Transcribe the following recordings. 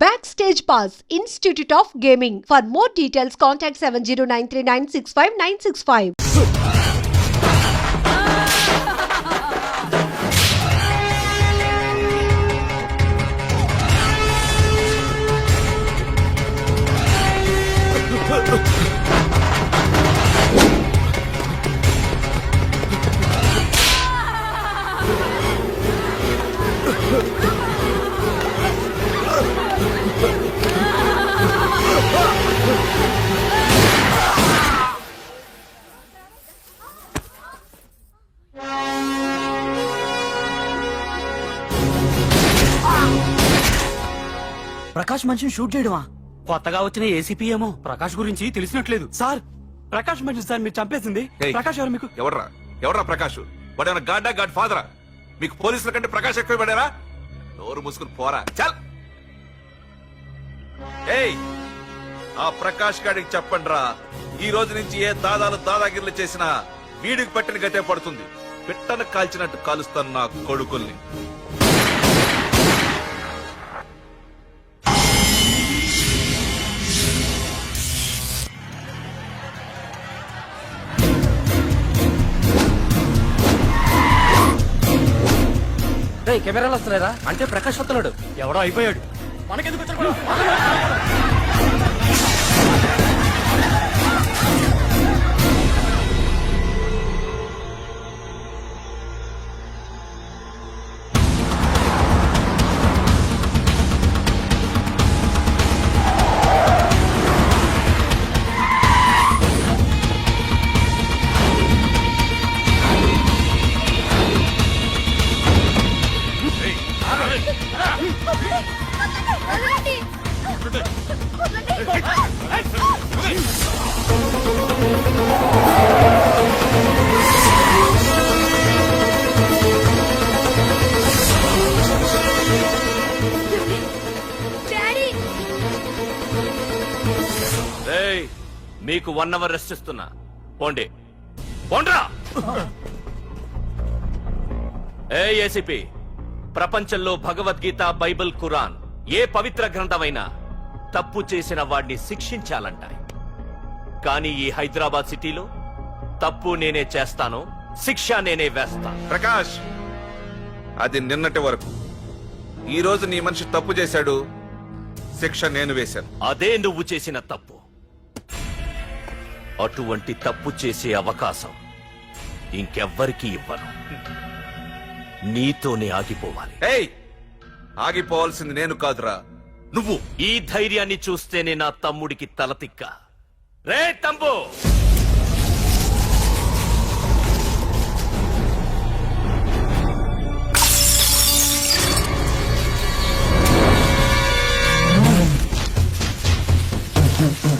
Backstage Pass, Institute of Gaming. For more details, contact 7093965965965. Prakash మనిషిని shoot చేయడమా? కొత్తగా వచ్చిన ఏసీపీ ఏమో ప్రకాష్ గురించి తెలిసినట్లేదు. సార్ ప్రకాష్ మనిషి సార్ మీరు చంపేసింది. ఏయ్. ప్రకాష్ ఎవరు మీకు? ఎవర్రా? ఎవర్రా ప్రకాష్? వాడేమన్నా గాడ్డా గాడ్ ఫాదరా? మీకు పోలీసుల కంటే ప్రకాష్ ఎక్కువ పడారా నోరు మూసుకుని పోరా. చల్! ఏయ్ ఆ ప్రకాష్ గాడికి చెప్పండి రా ఈ రోజు నుంచి ఏ దాదాలు దాదాగిర్లు చేసినా వీడికి పట్టిన గతే పడుతుంది. పిట్టను కాల్చినట్టు కాలుస్తాను నా కొడుకుల్ని. కెమెరాలు వస్తున్నారా అంటే ప్రకాష్ వస్తున్నాడు ఎవడో అయిపోయాడు. మనకెందుకు వచ్చాడు? వన్ అవర్ రెస్ట్ ఇస్తున్నా. పోండి. పోండ్రా! ఏ ఏసీపీ ప్రపంచంలో భగవద్గీత బైబిల్ ఖురాన్ ఏ పవిత్ర గ్రంథమైనా తప్పు చేసిన వాడిని శిక్షించాలంట కానీ ఈ హైదరాబాద్ సిటీలో తప్పు నేనే చేస్తాను శిక్ష నేనే వేస్తా. ప్రకాష్ అది నిన్నటి వరకు. ఈ రోజు నీ మనిషి తప్పు చేశాడు శిక్ష నేను వేశాను. అదే నువ్వు చేసిన తప్పు. అటువంటి తప్పు చేసే అవకాశం ఇంకెవ్వరికీ ఇవ్వను. నీతోనే ఆగిపోవాలి. ఏయ్! ఆగిపోవాల్సింది నేను కాదురా. నువ్వు! ఈ ధైర్యాన్ని చూస్తేనే నా తమ్ముడికి తలతిక్క రే తమ్ము!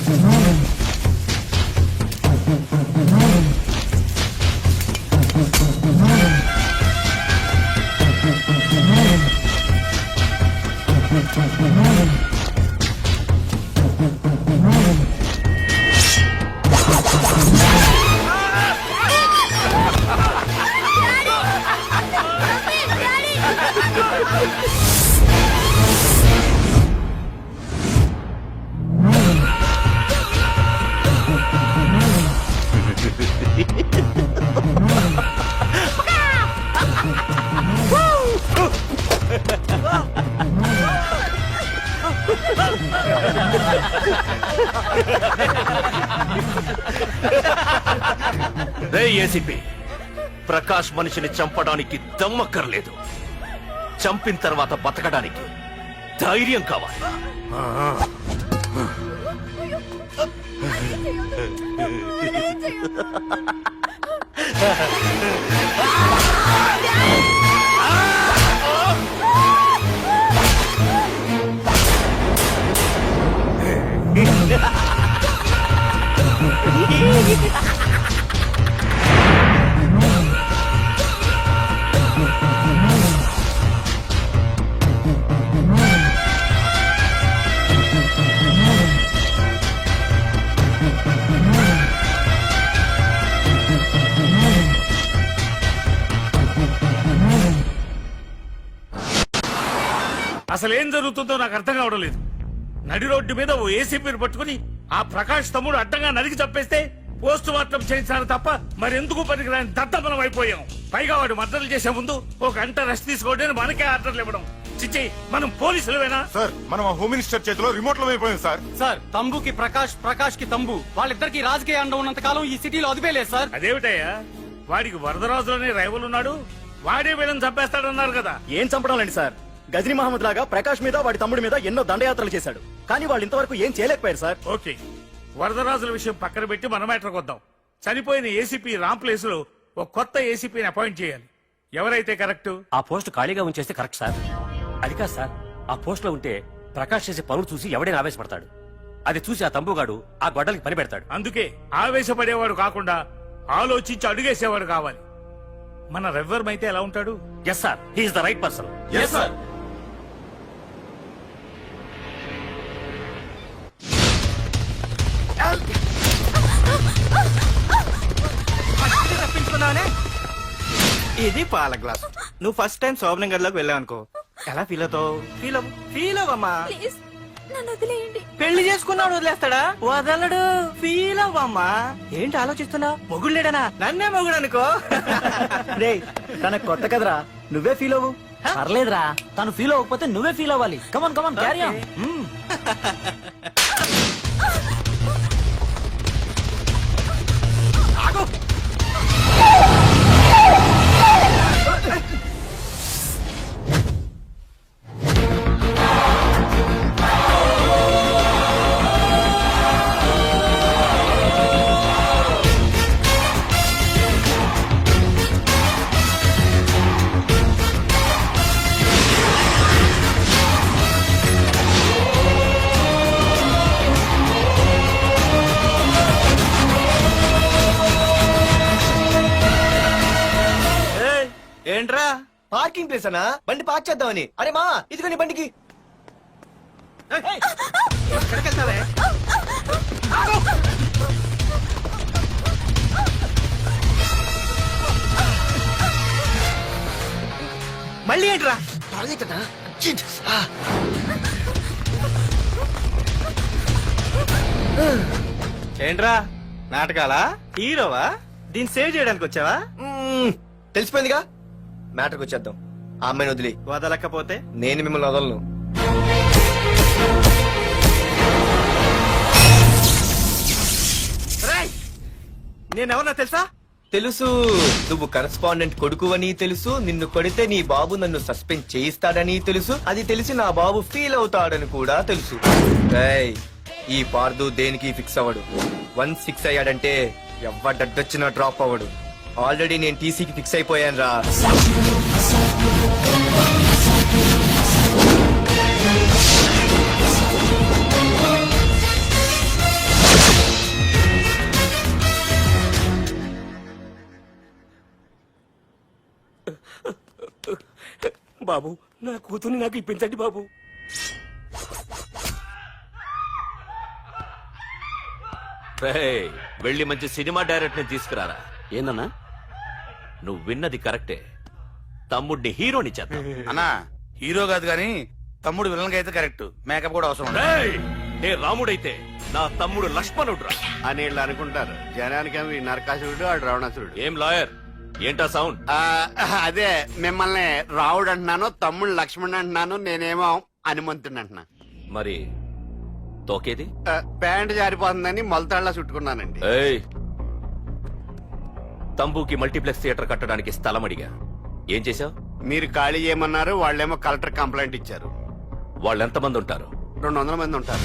రే మనిషిని చంపడానికి దమ్మక్కర్లేదు. చంపిన తర్వాత బతకడానికి ధైర్యం కావాలి. అసలు ఏం జరుగుతుందో నాకు అర్థం కావడం లేదు. నడి రోడ్డు మీద ఓ ఏసీపీని పట్టుకుని ఆ ప్రకాష్ తమ్ముడు అడ్డంగా నరికి చంపేస్తే పోస్ట్ మార్టం చేయించారు తప్ప మరెందుకు పనికిరాని దత్తమనం అయిపోయాం. పైగా వాడు మద్దతులు చేసే ముందు ఒక గంట రెస్ట్ తీసుకోవడానికి మనకే ఆర్డర్లు ఇవ్వడం. చిచ్చి మనం పోలీసులవేనా? సార్ మనం ఆ హోమ్ మినిస్టర్ చేతిలో రిమోట్లో అయిపోయింది సార్. సార్ తంబుకి ప్రకాష్ ప్రకాష్కి తంబు. వాళ్ళిద్దరికి రాజకీయ అండం ఉన్నంత కాలం ఈ సిటీలో అదిపేలేదు సార్. అదేమిటయ్యా? వాడికి వరదరాజులోనే రైవల్ ఉన్నాడు వాడే వీళ్ళని చంపేస్తాడన్నారు కదా. ఏం చంపడం లేండి సార్. గజనీ మహమ్మద్ లాగా ప్రకాష్ మీద వాడి తమ్ముడి మీద ఎన్నో దండయాత్రలు చేశాడు. కానీ వాళ్ళు ఇంతవరకు ఏం చేయలేకపోయారు సార్. ఓకే. వరదరాజుల విషయం పక్కన పెట్టి మన మ్యాటర్కి వద్దాం. చనిపోయిన ఏసీపీ రామ్ ప్లేస్లో ఒక కొత్త ఏసీపీని అపాయింట్ చేయాలి. ఎవరైతే కరెక్ట్? ఆ పోస్ట్ ఖాళీగా ఉంచేస్తే కరెక్ట్ సార్. అది కాదు సార్. ఆ పోస్ట్లో ఉంటే ప్రకాష్ చేసే పనులు చూసి ఎవడైనా ఆవేశపడతాడు. అది చూసి ఆ తంబుగాడు ఆ గొడ్డలకి పని పెడతాడు. అందుకే ఆవేశపడేవాడు కాకుండా ఆలోచించి అడుగేసేవాడు కావాలి. మన రెవ్వరం అయితే ఎలా ఉంటాడు? Yes sir he's the right person yes sir తప్పించుకున్నావనే ఇది పాల గ్లాస్. నువ్వు ఫస్ట్ టైం శోభనం గదిలోకి వెళ్ళావు అనుకో ఎలా ఫీల్ అవుతావు? ఫీల్ అవ్వు. ఫీల్ అవ్వమ్మా. ప్లీజ్ నన్ను వదిలేయండి. పెళ్ళి చేసుకున్నాడు వదిలేస్తాడా? వదలడు. ఫీల్ అవ్వమ్మా. ఏంటి ఆలోచిస్తున్నా మొగుడు లేడనా? నన్నే మొగుడు అనుకో. రే తన కొత్త కదరా. నువ్వే ఫీల్ అవ్వు. పర్లేదురా. తను ఫీల్ అవ్వకపోతే నువ్వే ఫీల్ అవ్వాలి. Come on come on carry parking place అనా బండి పార్క్ చేద్దామని. అరే మా ఇదిగో నీ బండికి మళ్ళీ ఏంట్రా? ఏంట్రా? నాటకాలా? హీరోవా? దీన్ని సేవ్ చేయడానికి వచ్చావా? తెలిసిపోయిందిగా? మ్యాటర్కి వచ్చేద్దాం. ఆ అమ్మాయిని వదిలి. వదలకపోతే? నేను మిమ్మల్ని వదలను. రేయ్! నేనెవరన్నా తెలుసా? తెలుసు. నువ్వు కరస్పాండెంట్ కొడుకు అని తెలుసు. నిన్ను కొడితే నీ బాబు నన్ను సస్పెండ్ చేయిస్తాడని తెలుసు. అది తెలిసి నా బాబు ఫీల్ అవుతాడని కూడా తెలుసు. ఏయ్, ఈ పార్దు దేనికి ఫిక్స్ అవ్వడు? వన్ ఫిక్స్ అయ్యాడంటే ఎవ్వడడ్డొచ్చినా డ్రాప్ అవ్వడు. ఆల్రెడీ నేను టీసీకి ఫిక్స్ అయిపోయాను రా బాబు నా కూతుర్ని నాకు ఇప్పించండి బాబు. రేయ్, వెళ్ళి మంచి సినిమా డైరెక్ట్ని తీసుకురారా. ఏందన్నా? నువ్వు విన్నది కరెక్టే. తమ్ముడిని హీరోని చేద్దాం. అన్నా హీరో కాదు కానీ తమ్ముడు విలన్ అయితే కరెక్ట్. మేకప్ కూడా అవసరం ఉండదు. రేయ్, నే రాముడైతే నా తమ్ముడు లక్ష్మణుడురా. అని వీళ్ళు అనుకుంటారు. జనానికేమో ఈ నరకాసురుడు ఆడు రావణాసురుడు. ఏం లాయర్? ఏంటా సౌండ్? ఆ, అదే మిమ్మల్ని రావుడు అంటున్నాను తమ్ముడు లక్ష్మణ్ అంటున్నాను నేనేమో హనుమంతుడు అంటున్నా. మరి తోకేది? ఆ, ప్యాంట్ జారిపోతుందని మొలతాళ్ళ చుట్టుకున్నానండి. ఏయ్ తంబుకి మల్టీప్లెక్స్ థియేటర్ కట్టడానికి స్థలం అడిగా. ఏం చేశావు? మీరు ఖాళీ చేయమన్నారు వాళ్ళేమో కలెక్టర్ కంప్లైంట్ ఇచ్చారు. వాళ్ళు ఎంతమంది ఉంటారు? రెండు వందల మంది ఉంటారు.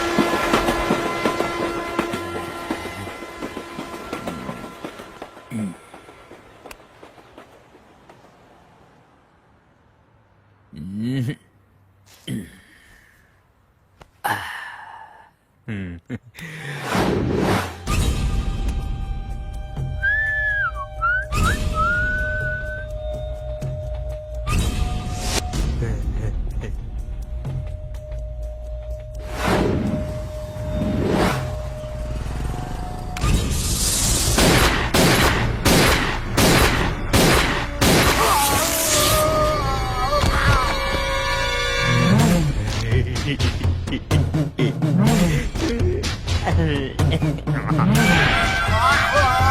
嘿嘿嘿，啊啊啊！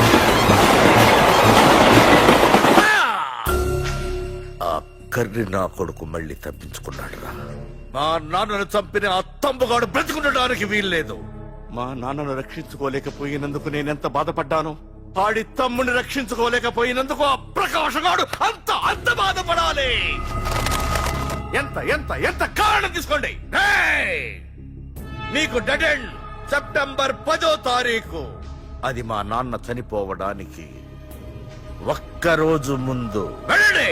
ఒక్కరిని నా కొడుకు మళ్ళీ తప్పించుకున్నాడు రా మా నాన్నను చంపిన ఆ తంబుగాడు బ్రతికుండడానికి వీల్లేదు. మా నాన్నను రక్షించుకోలేకపోయినందుకు నేనెంత బాధపడ్డాను? ఆడి తమ్ముని రక్షించుకోలేకపోయినందుకు ఆ ప్రకాశగాడు అంత అంత బాధపడాలి ఎంత ఎంత ఎంత కారణం తీసుకోండి. నీకు డెడ్ ఎండ్ సెప్టెంబర్ పదో తారీఖు. అది మా నాన్న చనిపోవడానికి ఒక్కరోజు ముందు. వెళ్ళండి!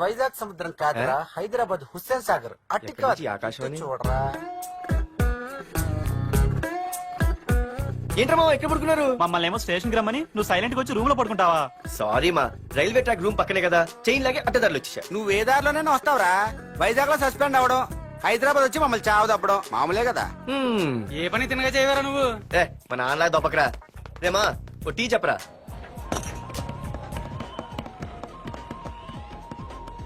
వైజాగ్ సముద్రం కాదురా హైదరాబాద్ హుస్సేన్ సాగర్ అట్టి ఎక్కడి నుంచి? ఆకాశవాణి? చూడరా. ఏంట్రా మామ ఎక్కడ పడుకున్నారు? మమ్మల్ని ఏమో స్టేషన్కి రమ్మని నువ్వు సైలెంట్గా వచ్చి రూమ్లో పడుకుంటావా? సారీ మా రైల్వే ట్రాక్ రూమ్ పక్కనే కదా. చైన్ లాగే అడ్డదారులు వచ్చేసా. నువ్వు ఏ దారిలోనే వస్తావురా. వైజాగ్లో సస్పెండ్ అవ్వడం హైదరాబాద్ వచ్చి మమ్మల్ని చావు తప్పడం మామూలే కదా. ఏ పని తినగా చేయవరా నువ్వు? ఏ మా నాన్నలా దొప్పకరా రేమా ఓ టీ చెప్పరా?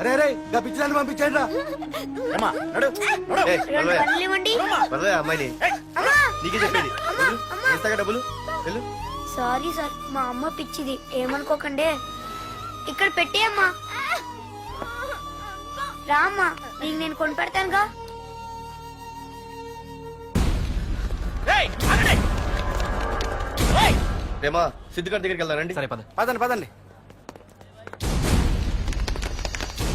అరే అరే గా పిచ్చిదాన్ని పంపించండి రా అమ్మాయిని. నీకే చెప్పేది. ఇస్తాగా డబ్బులు? వెళ్ళు. సారీ సార్ మా అమ్మ పిచ్చిది. ఏమనుకోకండి. ఇక్కడ పెట్టేయమ్మా. రామ్మా నీకు నేను కొని పెడతానుగా. రేమా సిద్ధిగాడి దగ్గరికి వెళ్దానండి సరే పద పదండి పదండి.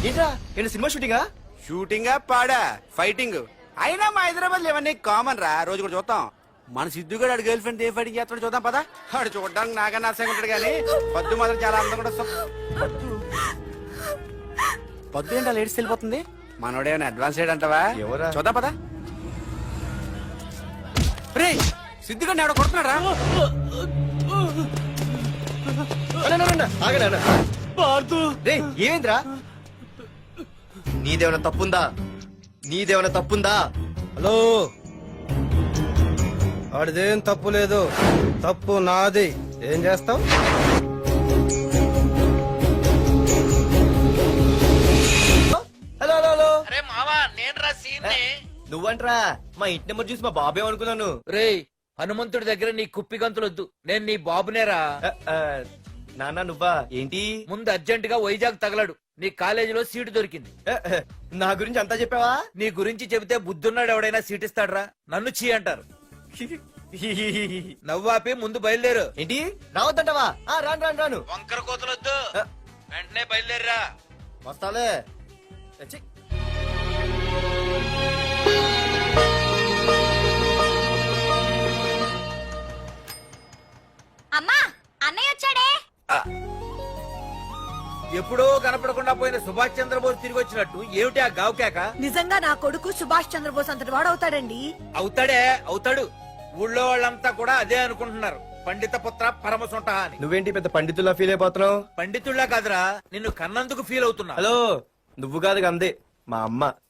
ఏంట్రా? ఏంటి సినిమా షూటింగా? షూటింగ్ పాడా? ఫైటింగ్. అయినా మా హైదరాబాద్ ఇవన్నీ కామన్ రా. రోజు కూడా చూద్దాం. మన సిద్ధు కూడా ఆడు గర్ల్ ఫ్రెండ్ ఏ ఫైటింగ్ చేస్తాడు చూద్దాం పదా. ఆడు చూడడానికి నాకన్నా అసహ్యంగా ఉంటాడు కానీ పద్దు మాత్రం చాలా అందంగా కూడా పద్దు పద్దు ఏంటో లేడీస్ వెళ్ళిపోతుంది? మనోడేమైనా అడ్వాన్స్ అంటావా? ఎవరా? చూద్దాం పదా. రే సిద్ధుగా ఆడ కొడుతున్నాడు రే ఏమైందిరా? నీదేమైనా తప్పుందా? నీదేమైనా తప్పుందా? హలో. ఆడిదేం తప్పు లేదు. తప్పు నాది. ఏం చేస్తావు? Hello hello hello. అరే మావా నేను రా సీన్ నువ్వంట్రా? మా ఇంటి నెంబర్ చూసి మా బాబే అనుకున్నాను. రేయ్ హనుమంతుడి దగ్గర నీ కుప్పి గంతులొద్దు. నేను నీ బాబునేరా. నాన్న నువ్వా? ఏంటి? ముందు అర్జెంట్గా వైజాగ్ తగలడు. నీ కాలేజీలో సీటు దొరికింది. నా గురించి అంతా చెప్పావా? నీ గురించి చెబితే బుద్ధున్నాడు ఎవడైనా సీట్ ఇస్తాడ్రా నన్ను చీ అంటారు. నవ్వాపి ముందు బయలుదేరు. ఏంటి? రావద్దంటావా? ఆ, రాను రాను రాను. వంకర కోతలొద్దు. వెంటనే బయలుదేరరా. వస్తాలే. అమ్మా అన్నయ్య వచ్చాడే? ఎప్పుడో కనపడకుండా పోయిన సుభాష్ చంద్రబోస్ తిరిగి వచ్చినట్టు ఏమిటి ఆ గావుకేక నిజంగా నా కొడుకు సుభాష్ చంద్రబోస్ అంతటి వాడు అవుతాడండి? అవుతాడే అవుతాడు. ఊళ్ళో వాళ్ళంతా కూడా అదే అనుకుంటున్నారు. పండిత పుత్ర పరమ సొంట అని. నువ్వేంటి పెద్ద పండితుల్లా ఫీల్ అయిపోతున్నావు? పండితుళ్ళ కాదురా నిన్ను కన్నందుకు ఫీల్ అవుతున్నా. హలో నువ్వు కాదు అందే మా అమ్మ.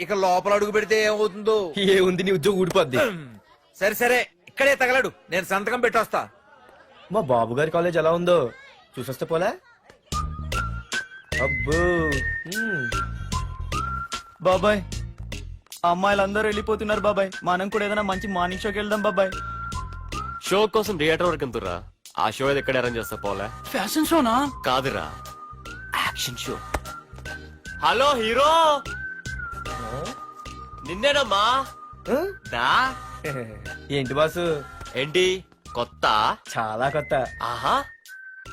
ఇక లోపల అడుగు పెడితే ఏమవుతుందో? ఏ ఉంది నీ ఉద్యోగం ఊడిపోద్ది. సరే సరే. ఇక్కడే తగలడు. నేను సంతకం పెట్టొస్తా. మా బాబు గారి కాలేజ్ ఎలా ఉందో చూసొస్తే పోలే? అబ్బో. బాబాయ్ అమ్మాయిలందరూ వెళ్ళిపోతున్నారు బాబాయ్. మనం కూడా ఏదైనా మంచి మార్నింగ్ షోకి వెళ్దాం బాబాయ్. షో కోసం థియేటర్ వరకు ఎంతురా ఆ షో ఏది ఎక్కడ అరేంజ్ చేస్తా పోలే. ఫ్యాషన్ షోనా కాదురా. యాక్షన్ షో హలో హీరో నిన్నేనమ్మా? దా ఏంటి బాసు? ఏంటి? కొత్త? చాలా కొత్త. ఆహా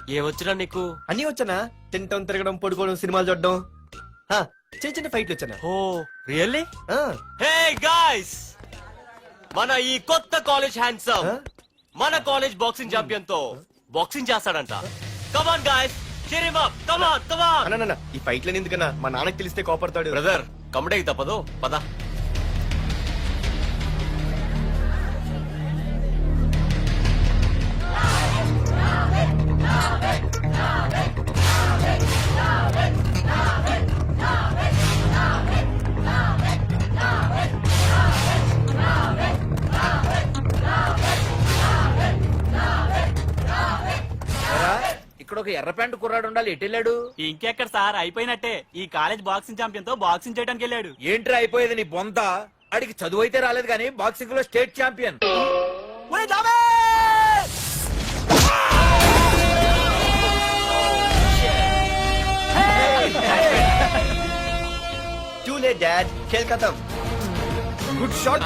ఏమొచ్చినా నీకు? అన్నీ వచ్చానా? తింటం తిరగడం పడుకోవడం సినిమాలు చూడడం. చిన్న చిన్న ఫైట్లు వచ్చానా? Oh really? ఆ, హే గాయ్స్! మన ఈ కొత్త కాలేజ్ హ్యాండ్సమ్ Huh? మన కాలేజ్ బాక్సింగ్ ఛాంపియన్తో బాక్సింగ్ చేస్తాడంట. కమాన్ గాయ్స్ cheer him up. Come on come, on, ఈ ఫైట్లని ఎందుకన్నా? మా నాన్నకి తెలిస్తే కోపడతాడు. బ్రదర్ కమడేకి తప్పదు. పద. ఇక్కడ ఒక ఎర్ర ప్యాంటు కుర్రాడు ఉండాలి. ఎటు వెళ్ళాడు? ఇంకెక్కడ సార్? అయిపోయినట్టే. ఈ కాలేజ్ బాక్సింగ్ ఛాంపియన్తో బాక్సింగ్ చేయడానికి వెళ్ళాడు. ఏంట్రా అయిపోయేది నీ బొంత? అడిగి చదువు అయితే రాలేదు కానీ బాక్సింగ్లో state champion. Too late dad ఖతం గుడ్ షాట్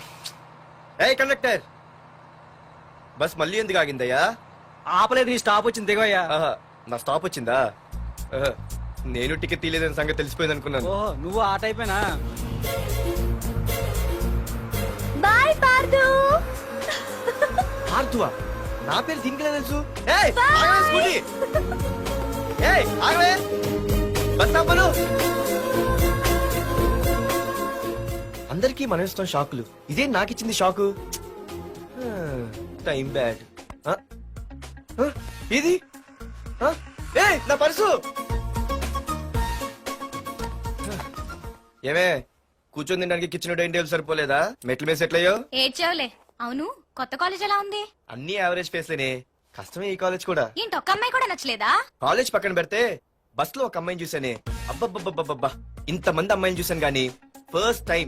ఏ కండక్టర్? బస్ మళ్ళీ ఎందుకు ఆగిందయ్యా? ఆపలేదు నీ స్టాప్ వచ్చింది దిగోయ్యా ఆహా, నా స్టాప్ వచ్చిందా? ఆహా, నేను టికెట్ తీయలేదని సంగతి తెలిసిపోయింది అనుకున్నాను. ఓ నువ్వు ఆ టైపేనా? బాయ్ పార్దు. ఆర్తువా నా పేరు దీనికి తెలుసు? ఏయ్ ఆగవే స్కూటీ. ఏయ్ ఆగవే. బస్ ఆపను అందరికీ మనం ఇస్తాం షాకులు. ఇదే నాకు ఇచ్చింది షాకు టైం బ్యాడ్. ఇది నా పర్సు! ఏమే కూర్చొని తినడానికి కిచెన్ డైనింగ్ టేబుల్ సరిపోలేదా? మెట్ల మీద సెట్ అయ్యో ఏడ్చావులే. అవును కొత్త కాలేజ్ ఎలా ఉంది? అన్ని యావరేజ్ ఫేస్లేనే కష్టమే ఈ కాలేజ్ కూడా. ఏంటి ఒక్క అమ్మాయి కూడా నచ్చలేదా? కాలేజ్ పక్కన పెడితే బస్లో ఒక అమ్మాయిని చూసానే అబ్బబ్బబ్బబ్బబ్బా ఇంత మంది అమ్మాయిని చూసాను గానీ ఫస్ట్ టైం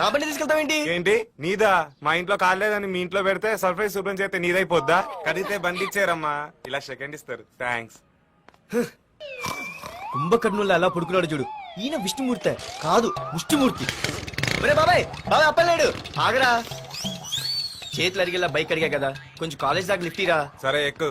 నా బండి తీసుకెళ్తావేంటి ఏంటి? నీదా? మా ఇంట్లో కాలేదని మీ ఇంట్లో పెడితే సర్ప్రైజ్ శుభ్రం చేస్తే నీదైపోద్దా? కడిగితే బండి ఇచ్చారమ్మా. ఇలా సెకండ్ ఇస్తారు. థ్యాంక్స్ కుంభకర్ణుల్లో ఎలా పడుకున్నాడు చూడు. ఈయన విష్ణుమూర్తి. కాదు విష్ణుమూర్తి ఒరే బాబాయ్ బాబాయ్ అప్పలేడు ఆగరా. చేతులు అడిగేలా బైక్ అడిగా కదా. కొంచెం కాలేజ్ దాకా లిఫ్ట్ ఇరా. సరే ఎక్కు.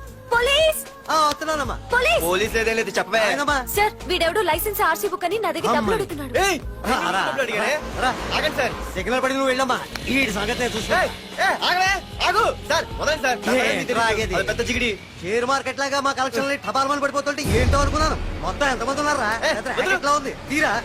పోలీస్! ఆ, వస్తున్నానమ్మా. పోలీస్! పోలీస్ లేదేం లేదు చెప్పవే. ఆయనమ్మా. సార్ వీడెవడు లైసెన్స్ ఆర్సీ బుక్ అని నా దగ్గర డబ్బులు అడుగుతున్నాడు. ఏయ్, రా, రా. డబ్బులు అడిగానే? రా. ఆగండి సార్. సిగ్నల్ పడి నువ్వు వెళ్ళమ్మా. ఈ సంగతి నేను చూసుకో ఏయ్, ఏయ్, ఆగవే ఆగు. సార్ వదండి సార్. నా ఏ, పని మీకు తెలుసు. రాగేది. అది పెద్ద జిగిడి. షేర్ మార్కెట్ లాగా మా కలెక్షన్ పడిపోతుంటే ఏంటో అనుకున్నాను. మొత్తం ఎంతమంది ఉన్నారా? వదలు. ఎట్లా ఉంది? తీరా.